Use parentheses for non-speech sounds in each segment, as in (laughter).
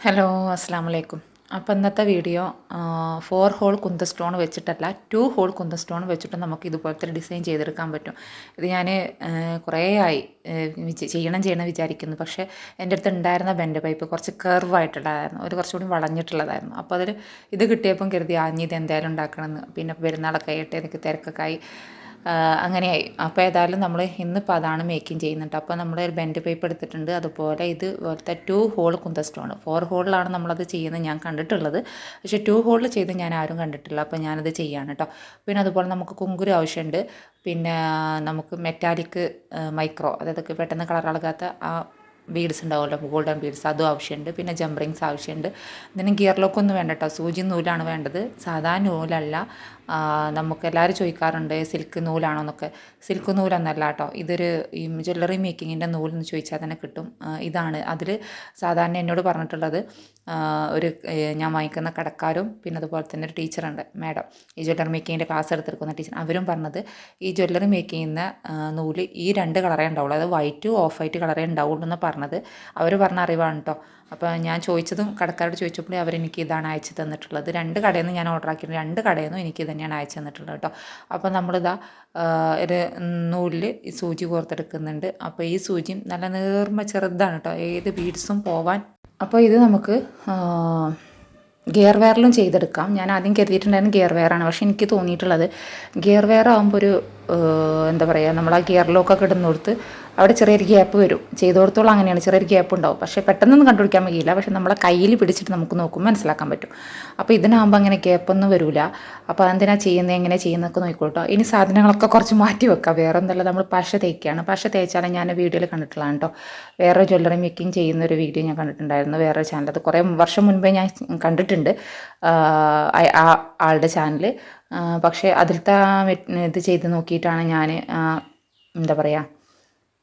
Hello അസ്സാം വലൈക്കും അപ്പോൾ ഇന്നത്തെ video four hole kundan stone വെച്ചിട്ടല്ല two hole കുന്ത stone വെച്ചിട്ട് നമുക്ക് ഇതുപോലത്തെ ഡിസൈൻ ചെയ്തെടുക്കാൻ പറ്റും. ഇത് ഞാൻ കുറേ ആയി ചെയ്യണം ചെയ്യണം വിചാരിക്കുന്നു. പക്ഷേ എന്റെ അടുത്ത് ഉണ്ടായിരുന്ന ബെൻഡ് പൈപ്പ് കുറച്ച് കർവ് ആയിട്ടുള്ളതായിരുന്നു. ഒരു കുറച്ചുകൂടി വളഞ്ഞിട്ടുള്ളതായിരുന്നു. അപ്പോൾ അതിൽ ഇത് കിട്ടിയപ്പം കരുതി ആഞ്ഞി ഇത് എന്തായാലും ഉണ്ടാക്കണമെന്ന് പിന്നെ പെരുന്നാളൊക്കെ ആയിട്ട് എനിക്ക് തിരക്കൊക്കെ ആയി. അങ്ങനെയായി. അപ്പോൾ ഏതായാലും നമ്മൾ ഇന്നിപ്പോൾ അതാണ് മേക്കിംഗ് ചെയ്യുന്നുണ്ട് അപ്പോൾ നമ്മൾ ഒരു ബെൻഡ് പേപ്പർ എടുത്തിട്ടുണ്ട്. അതുപോലെ ഇത് പോലത്തെ ടു ഹോൾ കുന്ത സ്റ്റോൺ ഫോർ ഹോളിലാണ് നമ്മളത് ചെയ്യുന്നത് ഞാൻ കണ്ടിട്ടുള്ളത്. പക്ഷേ ടു ഹോളിൽ ചെയ്ത് ഞാൻ ആരും കണ്ടിട്ടില്ല. അപ്പോൾ ഞാനത് ചെയ്യാണ് കേട്ടോ പിന്നെ അതുപോലെ നമുക്ക് കുങ്കുരു ആവശ്യമുണ്ട്. പിന്നെ നമുക്ക് മെറ്റാലിക് മൈക്രോ അതായത് പെട്ടെന്ന് കളർ ഇളകാത്ത ആ ബീഡ്സ് ഉണ്ടാവുമല്ലോ. ഗോൾഡൻ ബീഡ്സ് അതും ആവശ്യമുണ്ട്. പിന്നെ ജംറിങ്സ് ആവശ്യമുണ്ട്. ഇതിന് ഗിയർ ലോക്കൊന്നും വേണ്ട കേട്ടോ സൂചി നൂലാണ് വേണ്ടത്. സാധാ നൂലല്ല. നമുക്ക് എല്ലാവരും ചോദിക്കാറുണ്ട് സിൽക്ക് നൂലാണോ? എന്നൊക്കെ. സിൽക്ക് നൂലൊന്നല്ല കേട്ടോ ഇതൊരു ഈ ജ്വല്ലറി മേക്കിങ്ങിന്റെ നൂലെന്ന് ചോദിച്ചാൽ തന്നെ കിട്ടും. ഇതാണ്. അതിൽ സാധാരണ എന്നോട് പറഞ്ഞിട്ടുള്ളത് ഒരു ഞാൻ വാങ്ങിക്കുന്ന കടക്കാരും പിന്നെ അതുപോലെ തന്നെ ഒരു ടീച്ചറുണ്ട് മാഡം. ഈ ജ്വല്ലറി മേക്കിങ്ങിന്റെ ക്ലാസ് എടുത്തെടുക്കുന്ന ടീച്ചർ. അവരും പറഞ്ഞത് ഈ ജ്വല്ലറി മേക്ക് ചെയ്യുന്ന നൂൽ ഈ രണ്ട് കളറേ ഉണ്ടാവുള്ളൂ. അത് വൈറ്റ് ഓഫ് വൈറ്റ് കളറേ ഉണ്ടാവുള്ളൂ എന്ന് പറഞ്ഞത്. അവർ പറഞ്ഞ അറിവാണ് കേട്ടോ അപ്പോൾ ഞാൻ ചോദിച്ചതും കടക്കാരോട് ചോദിച്ചപ്പോൾ അവരെനിക്ക് ഇതാണ് അയച്ചു തന്നിട്ടുള്ളത്. രണ്ട് കടയിൽ നിന്ന് ഞാൻ ഓർഡർ ആക്കിയിട്ടുണ്ട്. രണ്ട് കടയിൽ നിന്നും എനിക്ക് തന്നെയാണ് അയച്ചു തന്നിട്ടുള്ളത് കേട്ടോ. അപ്പോൾ നമ്മളിതാ ഒരു നൂലിൽ സൂചി കോർത്തെടുക്കുന്നുണ്ട്. അപ്പോൾ ഈ സൂചിയും നല്ല നേർമ ചെറുതാണ് കേട്ടോ. ഏത് ബീഡ്സും പോവാൻ. അപ്പോൾ ഇത് നമുക്ക് ഗിയർ വെയറിലും ചെയ്തെടുക്കാം. ഞാൻ ആദ്യം കരുതിയിട്ടുണ്ടായിരുന്നു ഗിയർ വെയറാണ് പക്ഷേ എനിക്ക് തോന്നിയിട്ടുള്ളത് ഗിയർ വെയർ ആകുമ്പോൾ ഒരു എന്താ പറയുക നമ്മൾ ആ ഗിയർ ലോക്കൊക്കെ ഇടുന്നിടത്ത് അവിടെ ചെറിയൊരു ഗ്യാപ്പ് വരും. ചെയ്തോടത്തോളം അങ്ങനെയാണ്. ചെറിയൊരു ഗ്യാപ്പ് ഉണ്ടാവും. പക്ഷേ പെട്ടെന്നൊന്നും കണ്ടുപിടിക്കാൻ കഴിയില്ല പക്ഷേ നമ്മളെ കയ്യിൽ പിടിച്ചിട്ട് നമുക്ക് നോക്കുമ്പോൾ മനസ്സിലാക്കാൻ പറ്റും. അപ്പോൾ ഇതിനാകുമ്പോൾ അങ്ങനെ ഗ്യാപ്പൊന്നും വരില്ല അപ്പോൾ അതെന്തിനാ ചെയ്യുന്നത് എങ്ങനെ ചെയ്യുന്നതൊക്കെ നോക്കിക്കോട്ടോ. ഇനി സാധനങ്ങളൊക്കെ കുറച്ച് മാറ്റി വെക്കാം. വേറെ എന്തല്ല നമ്മൾ പശ തേക്കുകയാണ് പശ തേച്ചാലും ഞാൻ വീഡിയോയിൽ കണ്ടിട്ടുള്ളതാണ് കേട്ടോ. വേറെ ജ്വല്ലറി മേക്കിംഗ് ചെയ്യുന്ന ഒരു വീഡിയോ ഞാൻ കണ്ടിട്ടുണ്ടായിരുന്നു. വേറെ ചാനൽ അത് കുറേ വർഷം മുൻപേ ഞാൻ കണ്ടിട്ടുണ്ട്. ആളുടെ ചാനൽ പക്ഷേ അതിലത്തെ ഇത് ചെയ്ത് നോക്കിയിട്ടാണ് ഞാൻ എന്താ പറയുക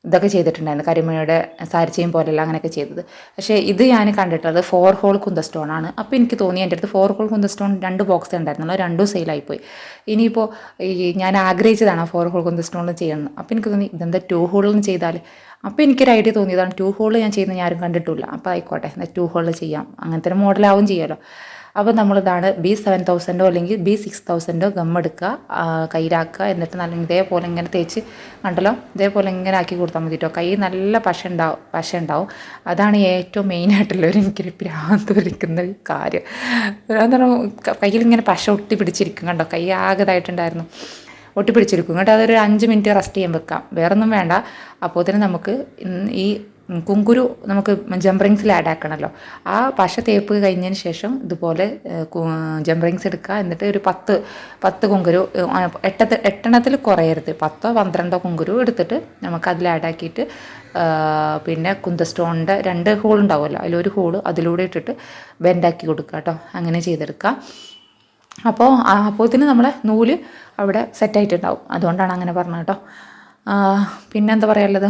ഇതൊക്കെ ചെയ്തിട്ടുണ്ടായിരുന്നു. കരിമണിയുടെ സാരിച്ചയും പോലെയല്ല അങ്ങനെയൊക്കെ ചെയ്തത്. പക്ഷേ ഇത് ഞാൻ കണ്ടിട്ടുള്ളത് ഫോർ ഹോൾ കുന്ത സ്റ്റോൺ ആണ്. അപ്പോൾ എനിക്ക് തോന്നി എന്റെ അടുത്ത് ഫോർ ഹോൾ കുന്ത സ്റ്റോൺ രണ്ട് ബോക്സ് ഉണ്ടായിരുന്നുള്ളൂ രണ്ടും സെയിലായിപ്പോയി ഇനിയിപ്പോൾ ഈ ഞാൻ ആഗ്രഹിച്ചതാണ് ഫോർ ഹോൾ കുന്ത സ്റ്റോണിൽ ചെയ്യണം അപ്പോൾ എനിക്ക് തോന്നി ഇതെന്താ ടു ഹോളിൽ ചെയ്താൽ അപ്പോൾ എനിക്കൊരു ഐഡിയ തോന്നിയതാണ്. ടു ഹോൾ ഞാൻ ചെയ്യുന്നത് ഞാൻ ആരും കണ്ടിട്ടില്ല. അപ്പോൾ ആയിക്കോട്ടെ എന്നാൽ ടു ഹോളിൽ ചെയ്യാം. അങ്ങനത്തെ മോഡലാവും ചെയ്യാമല്ലോ. അപ്പോൾ നമ്മളിതാണ് ബി സെവൻ തൗസൻഡോ അല്ലെങ്കിൽ ബി സിക്സ് തൗസൻഡോ ഗം എടുക്കുക ആ, കയ്യിലാക്കുക. എന്നിട്ട് നല്ല ഇതേപോലെ ഇങ്ങനെ തേച്ച് കണ്ടല്ലോ? ഇതേപോലെ ഇങ്ങനെ ആക്കി കൊടുത്താൽ മതി കേട്ടോ കൈ നല്ല പശ ഉണ്ടാവും പശ ഉണ്ടാവും. അതാണ് ഏറ്റവും മെയിനായിട്ടുള്ള ഒരു എനിക്കൊരു ഭ്രാന്ത് ഒരു കാര്യം. എന്താണ് കയ്യിൽ ഇങ്ങനെ പശ ഒട്ടി പിടിച്ചിരിക്കും കണ്ടോ? കൈ ആകതായിട്ടുണ്ടായിരുന്നു. ഒട്ടിപ്പിടിച്ചിരിക്കും. കേട്ടോ അതൊരു അഞ്ച് മിനിറ്റ് റെസ്റ്റ് ചെയ്യാൻ വെക്കാം. വേറൊന്നും വേണ്ട. അപ്പോൾ തന്നെ നമുക്ക് ഈ കുങ്കുരു നമുക്ക് ജംബ്രിങ്സിൽ ആഡ് ആക്കണമല്ലോ ആ പശ തേപ്പ് കഴിഞ്ഞതിന് ശേഷം ഇതുപോലെ ജംബ്രിങ്സ് എടുക്കുക. എന്നിട്ട് ഒരു പത്ത് പത്ത് കുങ്കുരു എട്ട എട്ടെണ്ണത്തിൽ കുറയരുത്. പത്തോ പന്ത്രണ്ടോ കുങ്കുരു എടുത്തിട്ട് നമുക്ക് അതിൽ ആഡ് ആക്കിയിട്ട് പിന്നെ കുന്ത സ്റ്റോണിന്റെ രണ്ട് ഹോൾ ഉണ്ടാവുമല്ലോ. അതിലൊരു ഹോൾ അതിലൂടെ ഇട്ടിട്ട് ബെൻഡാക്കി കൊടുക്കുക കേട്ടോ അങ്ങനെ ചെയ്തെടുക്കുക. അപ്പോൾ അപ്പോഴത്തേന് നമ്മളെ നൂൽ അവിടെ സെറ്റായിട്ടുണ്ടാവും അതുകൊണ്ടാണ് അങ്ങനെ പറഞ്ഞത് കേട്ടോ പിന്നെ പിന്നെന്താ പറയാനുള്ളത്?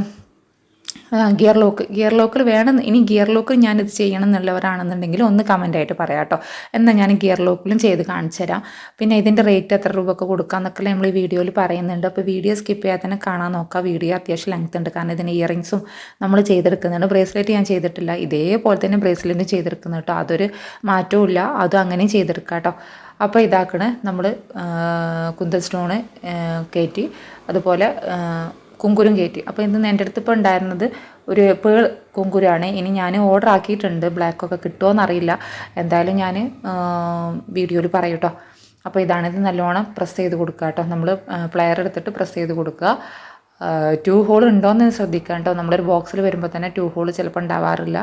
ഗിയർ ലോക്ക് ഗിയർ ലോക്കിൽ വേണം ഇനി ഗിയർ ലോക്ക് ഞാനിത് ചെയ്യണം എന്നുള്ളവരാണെന്നുണ്ടെങ്കിൽ ഒന്ന് കമന്റായിട്ട് പറയാം കേട്ടോ എന്നാൽ ഞാൻ ഗിയർ ലോക്കിലും ചെയ്ത് കാണിച്ചു തരാം. പിന്നെ ഇതിന്റെ റേറ്റ് എത്ര രൂപ ഒക്കെ കൊടുക്കാമെന്നൊക്കെ നമ്മൾ ഈ വീഡിയോയിൽ പറയുന്നുണ്ട്. അപ്പോൾ വീഡിയോ സ്കിപ്പ് ചെയ്യാതെ തന്നെ കാണാൻ നോക്കുക. വീഡിയോ അത്യാവശ്യം ലെങ്ത് ഉണ്ട്. കാരണം ഇതിന് ഇയറിങ്സും നമ്മൾ ചെയ്തെടുക്കുന്നുണ്ട്. ബ്രേസ്ലെറ്റ് ഞാൻ ചെയ്തിട്ടില്ല. ഇതേപോലെ തന്നെ ബ്രേസ്ലെറ്റ് ചെയ്തെടുക്കുന്നു കേട്ടോ. അതൊരു മാറ്റവും ഇല്ല അതും അങ്ങനെ ചെയ്തെടുക്കാം കേട്ടോ. അപ്പോൾ ഇതാക്കണേ നമ്മൾ കുന്തൽ സ്റ്റോണ് കയറ്റി. അതുപോലെ കുങ്കുരും കയറ്റി. അപ്പോൾ ഇന്ന് എന്റെ അടുത്ത് ഇപ്പോൾ ഉണ്ടായിരുന്നത് ഒരു പേൾ കുങ്കുരാണ്. ഇനി ഞാൻ ഓർഡർ ആക്കിയിട്ടുണ്ട്. ബ്ലാക്ക് ബ്ലാക്കൊക്കെ കിട്ടുമോ എന്നറിയില്ല എന്തായാലും ഞാൻ വീഡിയോയിൽ പറയൂട്ടോ. അപ്പോൾ ഇതാണിത് ഇത് നല്ലോണം പ്രസ് ചെയ്ത് കൊടുക്കുക കേട്ടോ നമ്മൾ പ്ലെയർ എടുത്തിട്ട് പ്രസ് ചെയ്ത് കൊടുക്കുക. ടു ഹോൾ ഉണ്ടോയെന്ന് ശ്രദ്ധിക്കുക കേട്ടോ നമ്മളൊരു ബോക്സിൽ വരുമ്പോൾ തന്നെ ടു ഹോൾ ചിലപ്പോൾ ഉണ്ടാവാറില്ല.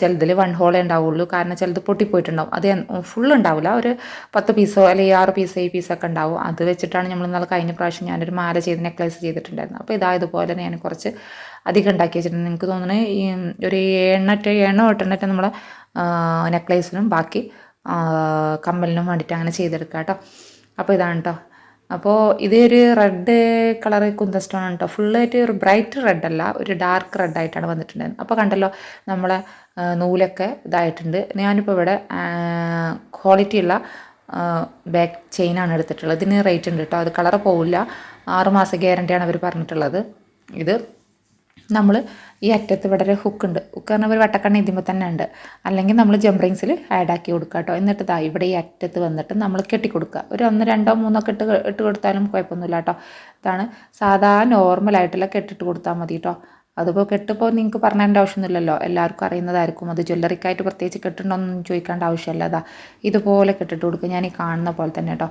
ചിലതിൽ വൺ ഹോളേ ഉണ്ടാവുള്ളൂ. കാരണം ചിലത് പൊട്ടിപ്പോയിട്ടുണ്ടാവും. അത് ഫുൾ ഉണ്ടാവില്ല ഒരു പത്ത് പീസോ അല്ലെങ്കിൽ ആറ് പീസോ ഈ പീസൊക്കെ ഉണ്ടാവും. അത് വെച്ചിട്ടാണ് നമ്മൾ ഇന്നലെ കഴിഞ്ഞ പ്രാവശ്യം ഞാനൊരു മാല ചെയ്ത് നെക്ലേസ് ചെയ്തിട്ടുണ്ടായിരുന്നു അപ്പോൾ ഇതാ ഇതുപോലെ ഞാൻ കുറച്ച് അധികം ഉണ്ടാക്കി വെച്ചിട്ടുണ്ട്. എനിക്ക് തോന്നുന്നത് ഈ ഒരു എണ്ണറ്റ എണ്ണോ എട്ടെണ്ണറ്റ നമ്മളെ നെക്ലേസിനും ബാക്കി കമ്മലിനും വേണ്ടിയിട്ട് അങ്ങനെ ചെയ്തെടുക്കാം കേട്ടോ അപ്പോൾ ഇതാണ് കേട്ടോ അപ്പോൾ ഒരു റെഡ് കളർ കുന്ത സ്റ്റോൺ ആണ് കേട്ടോ ഫുള്ളായിട്ട് ഒരു ബ്രൈറ്റ് റെഡ് അല്ല ഒരു ഡാർക്ക് റെഡ് ആയിട്ടാണ് വന്നിട്ടുണ്ടായിരുന്നത്. അപ്പോൾ കണ്ടല്ലോ നമ്മളെ നൂലൊക്കെ ഇതായിട്ടുണ്ട്. ഞാനിപ്പോൾ ഇവിടെ ക്വാളിറ്റിയുള്ള ബാക്ക് ചെയിനാണ് എടുത്തിട്ടുള്ളത്. ഇതിന് റേറ്റ് ഉണ്ട് കേട്ടോ. അത് കളർ പോവില്ല. ആറ് ഗ്യാരണ്ടിയാണ് അവർ പറഞ്ഞിട്ടുള്ളത്. ഇത് നമ്മൾ ഈ അറ്റത്ത് ഇവിടെ ഒരു ഹുക്ക് ഉണ്ട്. ഹുക്ക് പറഞ്ഞാൽ ഒരു വട്ടക്കണ്ണ ഇതിമ്പോൾ തന്നെ ഉണ്ട്. അല്ലെങ്കിൽ നമ്മൾ ജംബ്രിങ്സിൽ ആഡ് ആക്കി കൊടുക്കുക കേട്ടോ എന്നിട്ട് ഇതാ ഇവിടെ ഈ അറ്റത്ത് വന്നിട്ട് നമ്മൾ കെട്ടി കൊടുക്കുക ഒരു ഒന്ന് രണ്ടോ മൂന്നോ കെട്ട് ഇട്ട് കൊടുത്താലും കുഴപ്പമൊന്നുമില്ല കേട്ടോ ഇതാണ് സാധാ നോർമലായിട്ടുള്ള കെട്ടിട്ട് കൊടുത്താൽ മതി കേട്ടോ അതിപ്പോൾ കെട്ടിപ്പോൾ നിങ്ങൾക്ക് പറഞ്ഞതിന്റെ ആവശ്യമൊന്നുമില്ലല്ലോ. എല്ലാവർക്കും അറിയുന്നതായിരിക്കും. അത് ജ്വല്ലറിക്കായിട്ട് പ്രത്യേകിച്ച് കെട്ടുണ്ടോയെന്നൊന്നും ചോദിക്കേണ്ട ആവശ്യമില്ല. അതാ ഇതുപോലെ കെട്ടിട്ട് കൊടുക്കുക ഞാൻ ഈ കാണുന്ന പോലെ തന്നെ കേട്ടോ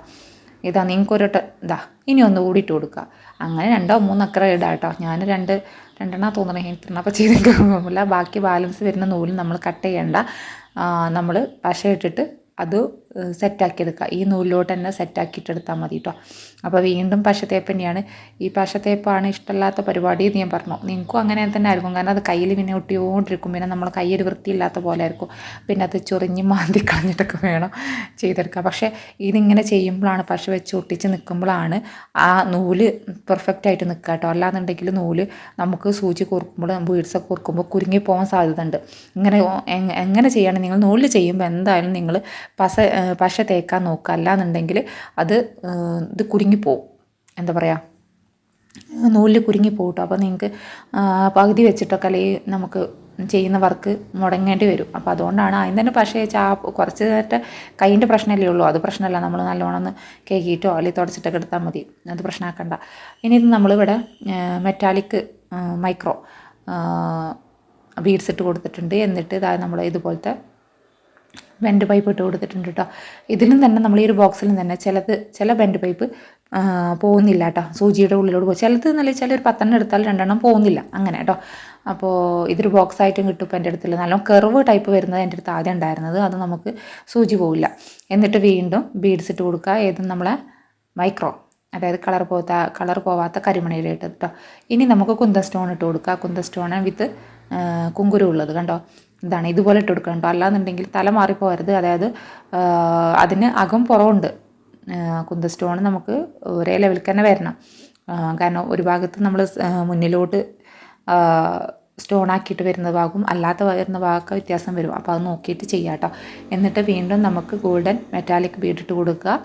ഇതാ നിങ്ങൾക്കൊരു ഒരു ഇതാ ഇനി ഒന്ന് കൂടിയിട്ട് കൊടുക്കുക അങ്ങനെ രണ്ടോ മൂന്നോ അക്കറ ഇടാം കേട്ടോ ഞാൻ രണ്ട് രണ്ടെണ്ണ തോന്നണേ എനിക്ക് അപ്പോൾ ചെയ്തേക്കില്ല ബാക്കി ബാലൻസ് വരുന്ന നൂലും നമ്മൾ കട്ട് ചെയ്യേണ്ട. നമ്മൾ പശ ഇട്ടിട്ട് അത് സെറ്റാക്കി എടുക്കുക ഈ നൂലിലോട്ട് തന്നെ സെറ്റാക്കിയിട്ടെടുത്താൽ മതി കേട്ടോ അപ്പോൾ വീണ്ടും പശത്തേപ്പ് തന്നെയാണ് ഈ പശത്തേപ്പാണ് ഇഷ്ടമില്ലാത്ത പരിപാടി എന്ന് ഞാൻ പറഞ്ഞു. നിങ്ങൾക്കും അങ്ങനെ തന്നെ ആയിരിക്കും. കാരണം അത് കയ്യിൽ പിന്നെ ഒട്ടിയോണ്ടിരിക്കും. പിന്നെ നമ്മൾ കയ്യൊരു വൃത്തിയില്ലാത്ത പോലെ ആയിരിക്കും. പിന്നെ അത് ചൊറിഞ്ഞ് മാന്തി കളഞ്ഞിട്ടൊക്കെ വേണം ചെയ്തെടുക്കുക പക്ഷേ ഇതിങ്ങനെ ചെയ്യുമ്പോഴാണ് പശ വെച്ച് ഒട്ടിച്ച് നിൽക്കുമ്പോഴാണ് ആ നൂൽ പെർഫെക്റ്റ് ആയിട്ട് നിൽക്കുക കേട്ടോ അല്ലാന്നുണ്ടെങ്കിൽ നൂൽ നമുക്ക് സൂചി കോർക്കുമ്പോൾ ബീഡ്സൊക്കെ കോർക്കുമ്പോൾ കുരുങ്ങി പോകാൻ സാധ്യത ഉണ്ട് ഇങ്ങനെ എങ്ങനെ ചെയ്യുകയാണെങ്കിൽ നിങ്ങൾ നൂലിൽ ചെയ്യുമ്പോൾ എന്തായാലും നിങ്ങൾ പശ പശ തേക്കാൻ നോക്കുക. അല്ലാന്നുണ്ടെങ്കിൽ അത് ഇത് കുരുങ്ങിപ്പോവും എന്താ പറയുക നൂലിൽ കുരുങ്ങി പോകട്ടോ അപ്പോൾ നിങ്ങൾക്ക് പകുതി വെച്ചിട്ടൊക്കെ അല്ലെങ്കിൽ നമുക്ക് ചെയ്യുന്ന വർക്ക് മുടങ്ങേണ്ടി വരും. അപ്പോൾ അതുകൊണ്ടാണ് അതിന് തന്നെ പക്ഷേ ചാ കുറച്ച് നേരത്തെ കൈയിന്റെ പ്രശ്നമല്ലേ ഉള്ളൂ. അത് പ്രശ്നമല്ല. നമ്മൾ നല്ലോണം ഒന്ന് കേക്കിയിട്ടോ അല്ലെങ്കിൽ തുടച്ചിട്ടൊക്കെ എടുത്താൽ മതി. അത് പ്രശ്നമാക്കണ്ട. ഇനി ഇത് നമ്മളിവിടെ മെറ്റാലിക് മൈക്രോ ബീഡ്സ് ഇട്ട് കൊടുത്തിട്ടുണ്ട്. എന്നിട്ട് ഇതാ നമ്മൾ ഇതുപോലത്തെ ബെൻഡ് പൈപ്പ് ഇട്ട് കൊടുത്തിട്ടുണ്ട് കേട്ടോ ഇതിലും തന്നെ നമ്മൾ ഈ ഒരു ബോക്സിലും തന്നെ ചിലത് ചില ബെൻഡ് പൈപ്പ് പോകുന്നില്ല കേട്ടോ സൂചിയുടെ ഉള്ളിലോട്ട് പോകും. ചിലത് നല്ല ചില ഒരു പത്തെണ്ണം എടുത്താൽ രണ്ടെണ്ണം പോകുന്നില്ല അങ്ങനെ കേട്ടോ അപ്പോൾ ഇതൊരു ബോക്സ് ആയിട്ടും കിട്ടും ഇപ്പോൾ എന്റെ അടുത്തുള്ള. നല്ല കെർവ് ടൈപ്പ് വരുന്നത് എന്റെ അടുത്ത് ആദ്യം ഉണ്ടായിരുന്നത്. അത് നമുക്ക് സൂചി പോവില്ല. എന്നിട്ട് വീണ്ടും ബീഡ്സ് ഇട്ട് കൊടുക്കുക. ഏതും നമ്മളെ മൈക്രോ അതായത് കളർ പോകാത്ത കളർ പോവാത്ത കരിമണിയുടെ ഇട്ട് കേട്ടോ ഇനി നമുക്ക് കുന്ത സ്റ്റോൺ ഇട്ട് കൊടുക്കുക. കുന്ത സ്റ്റോൺ വിത്ത് കുങ്കുരു ഉള്ളത് കണ്ടോ? ഇതാണ് ഇതുപോലെ ഇട്ട് കൊടുക്കണം കേട്ടോ അല്ലാന്നുണ്ടെങ്കിൽ തല മാറിപ്പോകരുത് അതായത് അതിന് അകം പുറമുണ്ട് കുന്ത സ്റ്റോൺ നമുക്ക് ഒരേ ലെവലിൽ തന്നെ വരണം. കാരണം ഒരു ഭാഗത്ത് നമ്മൾ മുന്നിലോട്ട് സ്റ്റോൺ ആക്കിയിട്ട് വരുന്ന ഭാഗവും അല്ലാത്ത വരുന്ന ഭാഗമൊക്കെ വ്യത്യാസം വരും. അപ്പോൾ അത് നോക്കിയിട്ട് ചെയ്യാം കേട്ടോ എന്നിട്ട് വീണ്ടും നമുക്ക് ഗോൾഡൻ മെറ്റാലിക് ബീഡ് കൊടുക്കുക.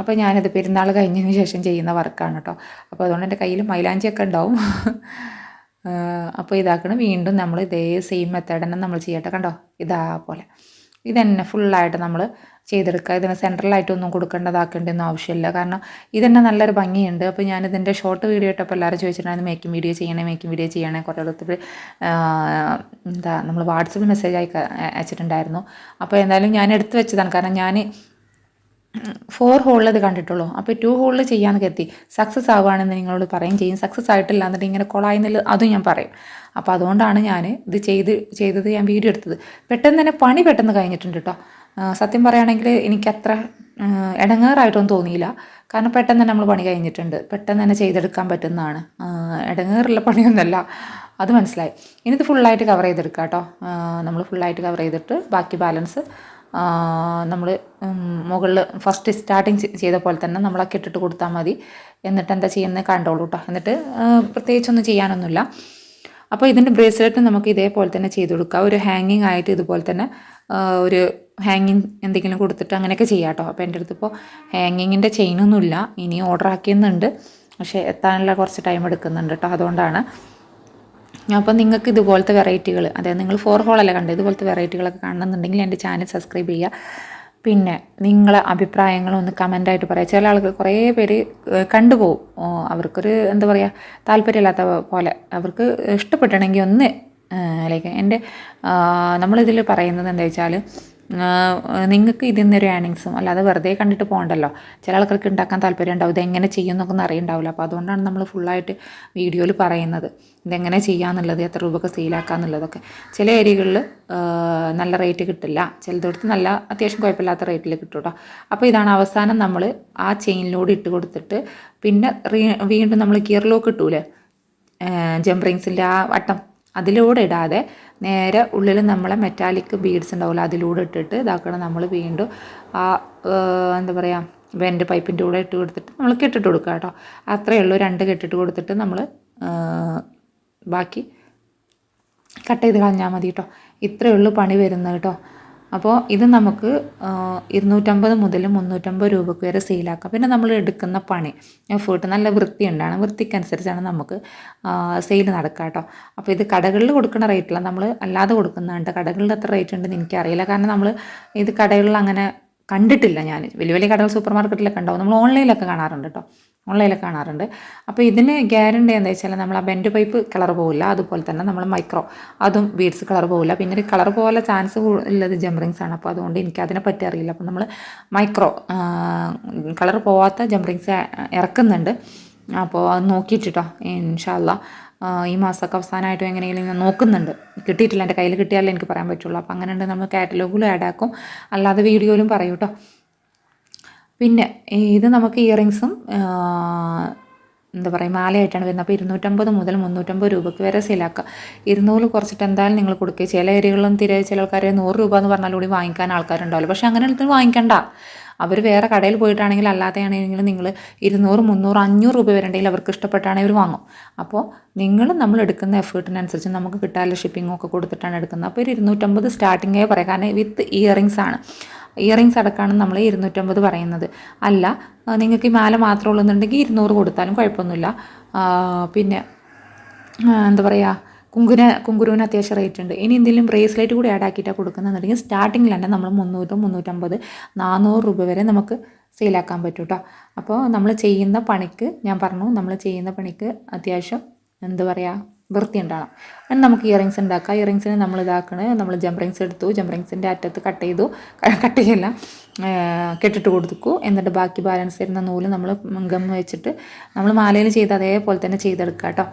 അപ്പോൾ ഞാനത് പെരുന്നാൾ കഴിഞ്ഞതിന് ശേഷം ചെയ്യുന്ന വർക്കാണ് കേട്ടോ അപ്പോൾ അതുകൊണ്ട് എന്റെ കയ്യിൽ മൈലാഞ്ചിയൊക്കെ ഉണ്ടാവും. (laughs) അപ്പോൾ ഇതാക്കണം വീണ്ടും നമ്മൾ ഇതേ സെയിം മെത്തേഡ് തന്നെ നമ്മൾ ചെയ്യട്ടെ കണ്ടോ? ഇതാ പോലെ. ഇതന്നെ ഫുള്ളായിട്ട് നമ്മൾ ചെയ്തെടുക്കുക ഇതിന് സെൻട്രലായിട്ടൊന്നും കൊടുക്കേണ്ടതാക്കേണ്ടതൊന്നും ആവശ്യമില്ല. കാരണം ഇതന്നെ നല്ലൊരു ഭംഗിയുണ്ട്. അപ്പോൾ ഞാൻ ഇതിന്റെ ഷോർട്ട് വീഡിയോ ഇട്ടപ്പോൾ എല്ലാവരും ചോദിച്ചിട്ടുണ്ടായിരുന്നു മേക്കിംഗ് വീഡിയോ ചെയ്യണേ മേക്കിംഗ് വീഡിയോ ചെയ്യണേ കുറേ അടുത്ത് എന്താ നമ്മൾ വാട്സപ്പ് മെസ്സേജ് അയക്ക അയച്ചിട്ടുണ്ടായിരുന്നു. അപ്പോൾ എന്തായാലും ഞാൻ എടുത്തു വെച്ചതാണ്. കാരണം ഞാൻ ഫോർ ഹോളിലത് കണ്ടിട്ടുള്ളൂ. അപ്പോൾ ടു ഹോളിൽ ചെയ്യാമെന്ന് കരുതി സക്സസ് ആവുകയാണെന്ന് നിങ്ങളോട് പറയും ചെയ്യും. സക്സസ് ആയിട്ടില്ല എന്നിട്ട് ഇങ്ങനെ കൊളായെന്നില്ല അതും ഞാൻ പറയും. അപ്പോൾ അതുകൊണ്ടാണ് ഞാൻ ഇത് ചെയ്ത് ചെയ്തത് ഞാൻ വീഡിയോ എടുത്തത്. പെട്ടെന്ന് തന്നെ പണി പെട്ടെന്ന് കഴിഞ്ഞിട്ടുണ്ട് കേട്ടോ സത്യം പറയുകയാണെങ്കിൽ എനിക്കത്ര ഇടങ്ങേറായിട്ടൊന്നും തോന്നിയില്ല. കാരണം പെട്ടെന്ന് തന്നെ നമ്മൾ പണി കഴിഞ്ഞിട്ടുണ്ട്. പെട്ടെന്ന് തന്നെ ചെയ്തെടുക്കാൻ പറ്റുന്നതാണ്. ഇടങ്ങേറുള്ള പണിയൊന്നുമല്ല അത് മനസ്സിലായി. ഇനി ഇത് ഫുള്ളായിട്ട് കവർ ചെയ്തെടുക്കാം കേട്ടോ നമ്മൾ ഫുള്ളായിട്ട് കവർ ചെയ്തിട്ട് ബാക്കി ബാലൻസ് നമ്മൾ മുകളിൽ ഫസ്റ്റ് സ്റ്റാർട്ടിങ് ചെയ്ത പോലെ തന്നെ നമ്മളൊക്കെ ഇട്ടിട്ട് കൊടുത്താൽ മതി. എന്നിട്ട് എന്താ ചെയ്യുന്നത് കണ്ടോളൂ കേട്ടോ എന്നിട്ട് പ്രത്യേകിച്ചൊന്നും ചെയ്യാനൊന്നുമില്ല. അപ്പോൾ ഇതിന്റെ ബ്രേസ്ലെറ്റ് നമുക്ക് ഇതേപോലെ തന്നെ ചെയ്ത് കൊടുക്കാം. ഒരു ഹാങ്ങിങ് ആയിട്ട് ഇതുപോലെ തന്നെ ഒരു ഹാങ്ങിങ് എന്തെങ്കിലും കൊടുത്തിട്ട് അങ്ങനെയൊക്കെ ചെയ്യാം കേട്ടോ അപ്പോൾ എന്റെ അടുത്ത് ഇപ്പോൾ ഹാങ്ങിങ്ങിന്റെ ചെയിനൊന്നുമില്ല ഇനി ഓർഡർ ആക്കിയെന്നുണ്ട്. പക്ഷേ എത്താനുള്ള കുറച്ച് ടൈം എടുക്കുന്നുണ്ട് കേട്ടോ അതുകൊണ്ടാണ് അപ്പോൾ നിങ്ങൾക്ക് ഇതുപോലത്തെ വെറൈറ്റികൾ അതായത് നിങ്ങൾ ഫോർ ഹോളല്ല കണ്ടത് ഇതുപോലത്തെ വെറൈറ്റികളൊക്കെ കാണണമെന്നുണ്ടെങ്കിൽ എന്റെ ചാനൽ സബ്സ്ക്രൈബ് ചെയ്യുക. പിന്നെ നിങ്ങളെ അഭിപ്രായങ്ങളൊന്ന് കമന്റായിട്ട് പറയാം. ചില ആളുകൾ കുറേ പേര് കണ്ടുപോകും അവർക്കൊരു എന്താ പറയുക താല്പര്യമില്ലാത്ത പോലെ. അവർക്ക് ഇഷ്ടപ്പെടണമെങ്കിൽ ഒന്ന് ലൈക്ക് എന്റെ നമ്മളിതിൽ പറയുന്നത് എന്താ വെച്ചാൽ നിങ്ങൾക്ക് ഇതിൽ നിന്നൊരു ഏണിങ്സും അല്ലാതെ വെറുതെ കണ്ടിട്ട് പോകണ്ടല്ലോ. ചില ആൾക്കാർക്ക് ഉണ്ടാക്കാൻ താല്പര്യം ഉണ്ടാവും ഇതെങ്ങനെ ചെയ്യും എന്നൊക്കെ അറിയണ്ടാവില്ല. അപ്പോൾ അതുകൊണ്ടാണ് നമ്മൾ ഫുള്ളായിട്ട് വീഡിയോയിൽ പറയുന്നത്. ഇതെങ്ങനെ ചെയ്യാന്നുള്ളത് എത്ര രൂപക്ക് സെയിലാക്കാന്നുള്ളതൊക്കെ ചില ഏരിയകളിൽ നല്ല റേറ്റ് കിട്ടില്ല. ചിലയിടത്ത് നല്ല അത്യാവശ്യം കുഴപ്പമില്ലാത്ത റേറ്റിൽ കിട്ടും കേട്ടോ അപ്പോൾ ഇതാണ് അവസാനം നമ്മൾ ആ ചെയിനിലൂടെ ഇട്ട് കൊടുത്തിട്ട് പിന്നെ വീണ്ടും നമ്മൾ ഗിയർ ലോക്ക് കിട്ടൂലേ ജംപ് റിങ്സിന്റെ ആ വട്ടം. അതിലൂടെ ഇടാതെ നേരെ ഉള്ളിൽ നമ്മളെ മെറ്റാലിക് ബീഡ്സ് ഉണ്ടാവില്ല അതിലൂടെ ഇട്ടിട്ട് ഇതാക്കണം. നമ്മൾ വീണ്ടും ആ എന്താ പറയുക വെന്റ് പൈപ്പിന്റെ കൂടെ ഇട്ട് കൊടുത്തിട്ട് നമ്മൾ കെട്ടിട്ട് കൊടുക്കുക കേട്ടോ. അത്രയേ ഉള്ളൂ. രണ്ട് കെട്ടിട്ട് കൊടുത്തിട്ട് നമ്മൾ ബാക്കി കട്ട് ചെയ്ത് കളഞ്ഞാൽ മതി കേട്ടോ. ഇത്രയേ ഉള്ളൂ പണി വരുന്നത് കേട്ടോ. അപ്പോൾ ഇത് നമുക്ക് ഇരുന്നൂറ്റമ്പത് മുതൽ മുന്നൂറ്റമ്പത് രൂപയ്ക്ക് വരെ സെയിലാക്കാം പിന്നെ നമ്മൾ എടുക്കുന്ന പണി എഫേർട്ട് നല്ല വൃത്തി ഉണ്ടാണ് വൃത്തിക്കനുസരിച്ചാണ് നമുക്ക് സെയിൽ നടക്കുക കേട്ടോ അപ്പോൾ ഇത് കടകളിൽ കൊടുക്കുന്ന റേറ്റില്ല നമ്മൾ അല്ലാതെ കൊടുക്കുന്നതാണ് കടകളിൽ എത്ര റേറ്റ് ഉണ്ടെന്ന് എനിക്കറിയില്ല. കാരണം നമ്മൾ ഇത് കടകളിൽ അങ്ങനെ കണ്ടിട്ടില്ല ഞാൻ വലിയ വലിയ കടകൾ സൂപ്പർ മാർക്കറ്റിലൊക്കെ ഉണ്ടാവും. നമ്മൾ ഓൺലൈനിലൊക്കെ കാണാറുണ്ട് കേട്ടോ ഓൺലൈനിലൊക്കെ കാണാറുണ്ട്. അപ്പോൾ ഇതിന് ഗ്യാരണ്ടി എന്താ വെച്ചാൽ നമ്മൾ ആ ബെൻഡ് പൈപ്പ് കളർ പോകില്ല അതുപോലെ തന്നെ നമ്മൾ മൈക്രോ അതും ബീഡ്സ് കളർ പോകില്ല പിന്നെ ഒരു കളർ പോലെ ചാൻസ് ഉള്ളത് ജംറിങ്സ് ആണ്. അപ്പോൾ അതുകൊണ്ട് എനിക്ക് അതിനെ പറ്റി അറിയില്ല. അപ്പോൾ നമ്മൾ മൈക്രോ കളർ പോവാത്ത ജംറിങ്സ് ഇറക്കുന്നുണ്ട്. അപ്പോൾ അത് നോക്കിയിട്ടോ ഇൻഷാല്ല ഈ മാസമൊക്കെ അവസാനമായിട്ടും എങ്ങനെയെങ്കിലും ഞാൻ നോക്കുന്നുണ്ട്. കിട്ടിയിട്ടില്ല. എന്റെ കയ്യിൽ കിട്ടിയാലേ എനിക്ക് പറയാൻ പറ്റുള്ളൂ. അപ്പോൾ അങ്ങനെ ഉണ്ട് നമ്മൾ കാറ്റലോഗിലും ആഡ് ആക്കും. അല്ലാതെ വീഡിയോയിലും പറയും കേട്ടോ പിന്നെ ഇത് നമുക്ക് ഇയറിങ്സും എന്താ പറയുക മാലയായിട്ടാണ് വരുന്നത്. അപ്പോൾ ഇരുന്നൂറ്റമ്പത് മുതൽ മുന്നൂറ്റമ്പത് രൂപയ്ക്ക് വരെ സെയിലാക്കുക. ഇരുന്നൂറ് കുറച്ചിട്ട് എന്തായാലും നിങ്ങൾ കൊടുക്കുക. ചില ഏരിയകളിലും തിരെ ചില ആൾക്കാർ നൂറ് രൂപ എന്ന് പറഞ്ഞാൽ കൂടി വാങ്ങിക്കാൻ ആൾക്കാരുണ്ടാവില്ല. പക്ഷേ അങ്ങനെ എടുത്ത് വാങ്ങിക്കണ്ട. അവർ വേറെ കടയിൽ പോയിട്ടാണെങ്കിൽ അല്ലാതെയാണെങ്കിൽ നിങ്ങൾ ഇരുന്നൂറ് മുന്നൂറ് അഞ്ഞൂറ് രൂപ വരണ്ടെങ്കിൽ അവർക്ക് ഇഷ്ടപ്പെട്ടാണെങ്കിൽ അവർ വാങ്ങും. അപ്പോൾ നിങ്ങൾ നമ്മൾ എടുക്കുന്ന എഫേർട്ടിനനുസരിച്ച് നമുക്ക് കിട്ടാനുള്ള ഷിപ്പിംഗ് ഒക്കെ കൊടുത്തിട്ടാണ് എടുക്കുന്നത്. അപ്പോൾ ഒരു ഇരുന്നൂറ്റമ്പത് സ്റ്റാർട്ടിങ്ങേ പറയാം. കാരണം വിത്ത് ഇയറിങ്സ് ആണ് ഇയറിങ്സ് അടക്കമാണ് നമ്മൾ ഇരുന്നൂറ്റമ്പത് പറയുന്നത്. അല്ല നിങ്ങൾക്ക് ഈ മാല മാത്രമേ ഉള്ളൂ എന്നുണ്ടെങ്കിൽ ഇരുന്നൂറ് കൊടുത്താലും കുഴപ്പമൊന്നുമില്ല. പിന്നെ എന്താ പറയുക കുങ്കുന കുങ്കുരുവിന് അത്യാവശ്യം റേറ്റ് ഉണ്ട്. ഇനി എന്തെങ്കിലും ബ്രേസ്ലെറ്റ് കൂടി ആഡ് ആക്കിയിട്ടാണ് കൊടുക്കുന്നുണ്ടെങ്കിൽ സ്റ്റാർട്ടിങ്ങിൽ തന്നെ നമ്മൾ മുന്നൂറ് മുന്നൂറ്റമ്പത് നാനൂറ് രൂപ വരെ നമുക്ക് സെയിലാക്കാൻ പറ്റും കേട്ടോ അപ്പോൾ നമ്മൾ ചെയ്യുന്ന പണിക്ക് ഞാൻ പറഞ്ഞു നമ്മൾ ചെയ്യുന്ന പണിക്ക് അത്യാവശ്യം എന്താ പറയുക വൃത്തി ഉണ്ടാകണം അങ്ങനെ നമുക്ക് ഇയറിങ്സ് ഉണ്ടാക്കാം. ഇയറിങ്സിന് നമ്മൾ ഇതാക്കണേ. നമ്മൾ ജംറിങ്സ് എടുത്തു. ജംറിങ്സിന്റെ അറ്റത്ത് കട്ട് ചെയ്തു. കട്ട് ചെയ്യില്ല കെട്ടിട്ട് കൊടുത്തു. എന്നിട്ട് ബാക്കി ബാലൻസ് തരുന്ന നൂൽ നമ്മൾ ഗം വെച്ചിട്ട് നമ്മൾ മാലയിൽ ചെയ്ത് അതേപോലെ തന്നെ ചെയ്തെടുക്കുക കേട്ടോ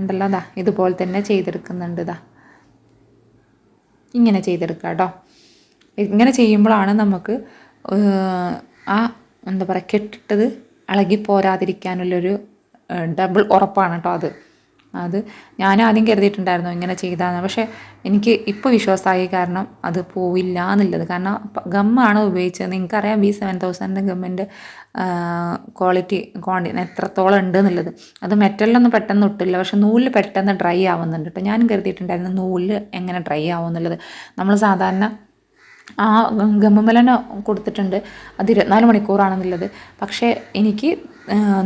ഉണ്ടല്ലോ അതാ ഇതുപോലെ തന്നെ ചെയ്തെടുക്കുന്നുണ്ട് ഇതാ ഇങ്ങനെ ചെയ്തെടുക്കുക കേട്ടോ ഇങ്ങനെ ചെയ്യുമ്പോഴാണ് നമുക്ക് ആ എന്താ പറയുക കെട്ടിട്ടത് ഇളകി പോരാതിരിക്കാനുള്ളൊരു ഡബിൾ ഉറപ്പാണ് കേട്ടോ അത്. അത് ഞാൻ ആദ്യം കരുതിയിട്ടുണ്ടായിരുന്നു ഇങ്ങനെ ചെയ്താന്ന്. പക്ഷേ എനിക്ക് ഇപ്പോൾ വിശ്വാസമായി കാരണം അത് പോയില്ല എന്നുള്ളത്. കാരണം ഗമ്മാണ് ഉപയോഗിച്ചത്. നിങ്ങൾക്കറിയാം ബി സെവൻ തൗസൻഡിന്റെ ഗമ്മിന്റെ ക്വാളിറ്റി ക്വാണ്ടി എത്രത്തോളം ഉണ്ട് എന്നുള്ളത്. അത് മെറ്റലിലൊന്നും പെട്ടെന്ന് ഒട്ടില്ല. പക്ഷെ നൂലിൽ പെട്ടെന്ന് ഡ്രൈ ആവുന്നുണ്ട് കേട്ടോ. ഞാനും കരുതിയിട്ടുണ്ടായിരുന്നു നൂലിൽ എങ്ങനെ ഡ്രൈ ആവും എന്നുള്ളത്. നമ്മൾ സാധാരണ ആ ഗമ്മലന കൊടുത്തിട്ടുണ്ട്. അത് ഇരുപത്തിനാല് മണിക്കൂറാണെന്നുള്ളത് പക്ഷേ എനിക്ക്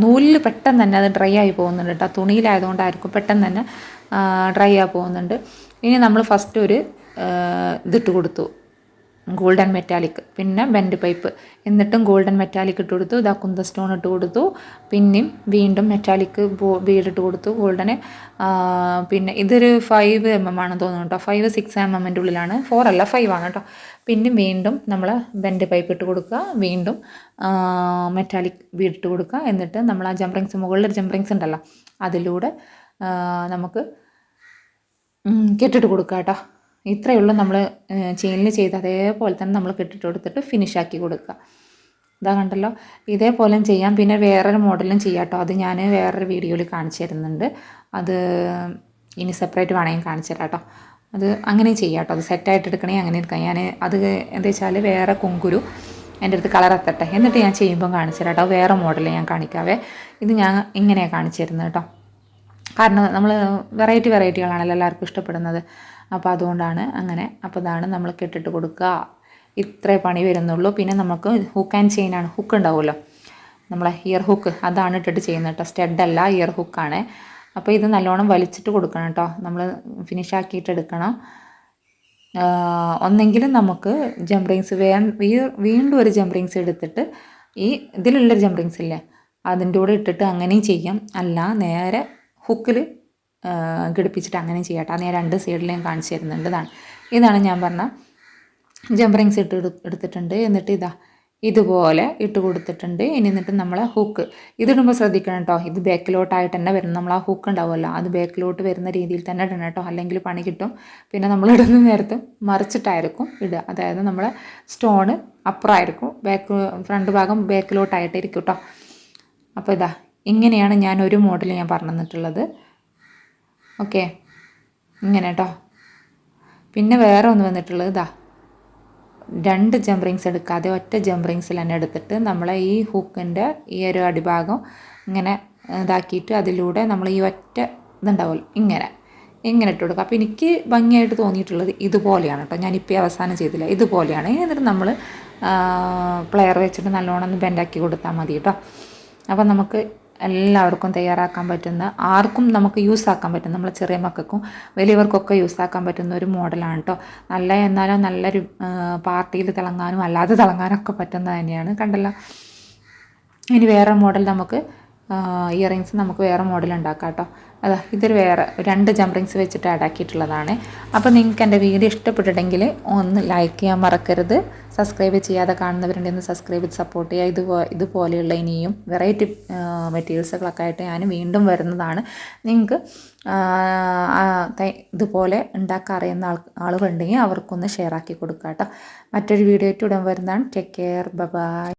നൂലിൽ പെട്ടെന്ന് തന്നെ അത് ഡ്രൈ ആയി പോകുന്നുണ്ട് കേട്ടോ തുണിയിലായതുകൊണ്ടായിരിക്കും പെട്ടെന്ന് തന്നെ ഡ്രൈ ആയി പോകുന്നുണ്ട്. ഇനി നമ്മൾ ഫസ്റ്റ് ഒരു ഇതിട്ട് കൊടുത്തു. ഗോൾഡൻ മെറ്റാലിക് പിന്നെ ബെൻഡ് പൈപ്പ് എന്നിട്ടും ഗോൾഡൻ മെറ്റാലിക് ഇട്ട് കൊടുത്തു ഇതാ കുന്ത സ്റ്റോൺ ഇട്ട് കൊടുത്തു. പിന്നെയും വീണ്ടും മെറ്റാലിക് ബീഡ് ഇട്ട് കൊടുത്തു ഗോൾഡന് പിന്നെ ഇതൊരു ഫൈവ് എം എം ആണെന്ന് തോന്നുന്നു കേട്ടോ. ഫൈവ് സിക്സ് എം എമ്മിന്റെ ഉള്ളിലാണ്. ഫോർ അല്ല ഫൈവ് ആണ് കേട്ടോ. പിന്നെ വീണ്ടും നമ്മൾ ബെൻഡ് പൈപ്പ് ഇട്ട് കൊടുക്കുക. വീണ്ടും മെറ്റാലിക് ബീഡ് ഇട്ട് കൊടുക്കുക. എന്നിട്ട് നമ്മൾ ആ ജംറിങ്സ് മുകളിലൊരു ജംപ്രിങ്സ് ഉണ്ടല്ലോ അതിലൂടെ നമുക്ക് കെട്ടിട്ട് കൊടുക്കുക കേട്ടോ. ഇത്രയേ ഉള്ളൂ നമ്മൾ ചെയിനിൽ ചെയ്ത് അതേപോലെ തന്നെ നമ്മൾ കെട്ടിട്ട് കൊടുത്തിട്ട് ഫിനിഷ് ആക്കി കൊടുക്കുക. ഇതാ കണ്ടല്ലോ? ഇതേപോലെ ചെയ്യാം. പിന്നെ വേറൊരു മോഡലും ചെയ്യാം അത് ഞാൻ വേറൊരു വീഡിയോയിൽ കാണിച്ചു തരുന്നുണ്ട്. അത് ഇനി സെപ്പറേറ്റ് വേണമെങ്കിൽ കാണിച്ചു തരാം കേട്ടോ. അത് അങ്ങനെ ചെയ്യാം കേട്ടോ. അത് സെറ്റായിട്ട് എടുക്കണേ അങ്ങനെ എടുക്കാം. ഞാൻ അത് എന്താ വെച്ചാൽ വേറെ കുങ്കുരു എന്റെ അടുത്ത് കളർ എത്തട്ടെ. എന്നിട്ട് ഞാൻ ചെയ്യുമ്പോൾ കാണിച്ചു തരാം കേട്ടോ. വേറെ മോഡൽ ഞാൻ കാണിക്കാവേ. ഇത് ഞാൻ ഇങ്ങനെയാണ് കാണിച്ചു തരുന്നത് കേട്ടോ. കാരണം നമ്മൾ വെറൈറ്റി വെറൈറ്റികളാണല്ലോ എല്ലാവർക്കും ഇഷ്ടപ്പെടുന്നത്. അപ്പോൾ അതുകൊണ്ടാണ് അങ്ങനെ. അപ്പോൾ ഇതാണ് നമ്മൾ കെട്ടിട്ട് കൊടുക്കുക ഇത്രേ പണി വരുന്നുള്ളൂ. പിന്നെ നമുക്ക് ഹുക്ക് ആൻഡ് ചെയിനാണ് ഹുക്ക് ഉണ്ടാവുമല്ലോ. നമ്മളെ ഇയർ ഹുക്ക് അതാണ് ഇട്ടിട്ട് ചെയ്യുന്നത് കേട്ടോ. അല്ല ഇയർ ഹുക്കാണ് അപ്പോൾ ഇത് നല്ലോണം വലിച്ചിട്ട് കൊടുക്കണം കേട്ടോ. നമ്മൾ ഫിനിഷ് ആക്കിയിട്ട് എടുക്കണം. ഒന്നെങ്കിലും നമുക്ക് ജംറിങ്സ് വേ വീണ്ടും ഒരു ജംറിങ്സ് എടുത്തിട്ട് ഈ ഇതിലുള്ളൊരു ജംറിങ്സ് ഇല്ലേ അതിന്റെ കൂടെ ഇട്ടിട്ട് അങ്ങനെയും ചെയ്യാം. അല്ല നേരെ ഹുക്കിൽ ഘടിപ്പിച്ചിട്ട് അങ്ങനെ ചെയ്യട്ടെ. ഞാൻ രണ്ട് സൈഡിലും കാണിച്ചു തരുന്നുണ്ട്. ഇതാണ്. ഇതാണ് ഞാൻ പറഞ്ഞ ജംറിങ്സ് ഇട്ട് എടുത്തിട്ടുണ്ട്. എന്നിട്ട് ഇതാ ഇതുപോലെ ഇട്ട് കൊടുത്തിട്ടുണ്ട്. ഇനി എന്നിട്ട് നമ്മൾ ഹുക്ക്. ഇതിടുമ്പോൾ ശ്രദ്ധിക്കണം കേട്ടോ ഇത് ബാക്കിലോട്ടായിട്ട് തന്നെ വരുന്നത് നമ്മൾ ആ ഹുക്ക് ഉണ്ടാവുമല്ലോ. അത് ബാക്കിലോട്ട് വരുന്ന രീതിയിൽ തന്നെ ഇടണം കേട്ടോ അല്ലെങ്കിൽ പണി കിട്ടും. പിന്നെ നമ്മൾ ഇടുന്ന നേരത്ത് മറിച്ചിട്ടായിരിക്കും ഇടുക. അതായത് നമ്മൾ സ്റ്റോണ് അപ്പുറമായിരിക്കും ബാക്ക് ഫ്രണ്ട് ഭാഗം ബാക്കിലോട്ടായിട്ടിരിക്കും കേട്ടോ അപ്പോൾ ഇതാ ഇങ്ങനെയാണ് ഞാൻ ഒരു മോഡൽ ഞാൻ പറഞ്ഞു തന്നിട്ടുള്ളത് ഓക്കെ. ഇങ്ങനെ കേട്ടോ പിന്നെ വേറെ ഒന്ന് വന്നിട്ടുള്ളത് ഇതാ. രണ്ട് ജംറിങ്സ് എടുക്കാതെ ഒറ്റ ജംറിങ്സിൽ തന്നെ എടുത്തിട്ട് നമ്മൾ ഈ ഹുക്കിന്റെ ഈ ഒരു അടിഭാഗം ഇങ്ങനെ ഇതാക്കിയിട്ട് അതിലൂടെ നമ്മൾ ഈ ഒറ്റ ഇതുണ്ടാവുമല്ലോ. ഇങ്ങനെ. ഇങ്ങനെ ഇട്ട് കൊടുക്കുക അപ്പോൾ എനിക്ക് ഭംഗിയായിട്ട് തോന്നിയിട്ടുള്ളത് ഇതുപോലെയാണ് കേട്ടോ ഞാനിപ്പോൾ അവസാനം ചെയ്തില്ല. ഇതുപോലെയാണ്. എന്നിട്ട് നമ്മൾ പ്ലെയർ വെച്ചിട്ട് നല്ലോണം ഒന്ന് ബെൻഡാക്കി കൊടുത്താൽ മതി കേട്ടോ അപ്പോൾ നമുക്ക് എല്ലാവർക്കും തയ്യാറാക്കാൻ പറ്റുന്ന ആർക്കും നമുക്ക് യൂസ് ആക്കാൻ പറ്റും നമ്മളെ ചെറിയ മക്കൾക്കും വലിയവർക്കൊക്കെ യൂസ് ആക്കാൻ പറ്റുന്ന ഒരു മോഡലാണ് കേട്ടോ നല്ല എന്നാലും നല്ലൊരു പാർട്ടിയിൽ തിളങ്ങാനും അല്ലാതെ തിളങ്ങാനും ഒക്കെ പറ്റുന്നത് തന്നെയാണ്. കണ്ടല്ലോ? ഇനി വേറെ മോഡൽ നമുക്ക് ഇയറിങ്സ് നമുക്ക് വേറെ മോഡൽ ഉണ്ടാക്കാം കേട്ടോ അതാ ഇതൊരു വേറെ രണ്ട് ജംറിങ്സ് വെച്ചിട്ട് ആഡ് ആക്കിയിട്ടുള്ളതാണ്. അപ്പോൾ നിങ്ങൾക്ക് എന്റെ വീഡിയോ ഇഷ്ടപ്പെട്ടിട്ടുണ്ടെങ്കിൽ ഒന്ന് ലൈക്ക് ചെയ്യാൻ മറക്കരുത്. സബ്സ്ക്രൈബ് ചെയ്യാതെ കാണുന്നവരുണ്ടെന്ന് സബ്സ്ക്രൈബ് ചെയ്ത് സപ്പോർട്ട് ചെയ്യുക. ഇതുപോ ഇതുപോലെയുള്ള ഇനിയും വെറൈറ്റി മെറ്റീരിയൽസുകളൊക്കെ ആയിട്ട് ഞാൻ വീണ്ടും വരുന്നതാണ്. നിങ്ങൾക്ക് ഇതുപോലെ ഉണ്ടാക്കാൻ അറിയുന്ന ആൾ ആളുകളുണ്ടെങ്കിൽ അവർക്കൊന്ന് ഷെയർ ആക്കി കൊടുക്കുക കേട്ടോ മറ്റൊരു വീഡിയോ ആയിട്ട് ഉടൻ വരുന്നതാണ്. Take care bye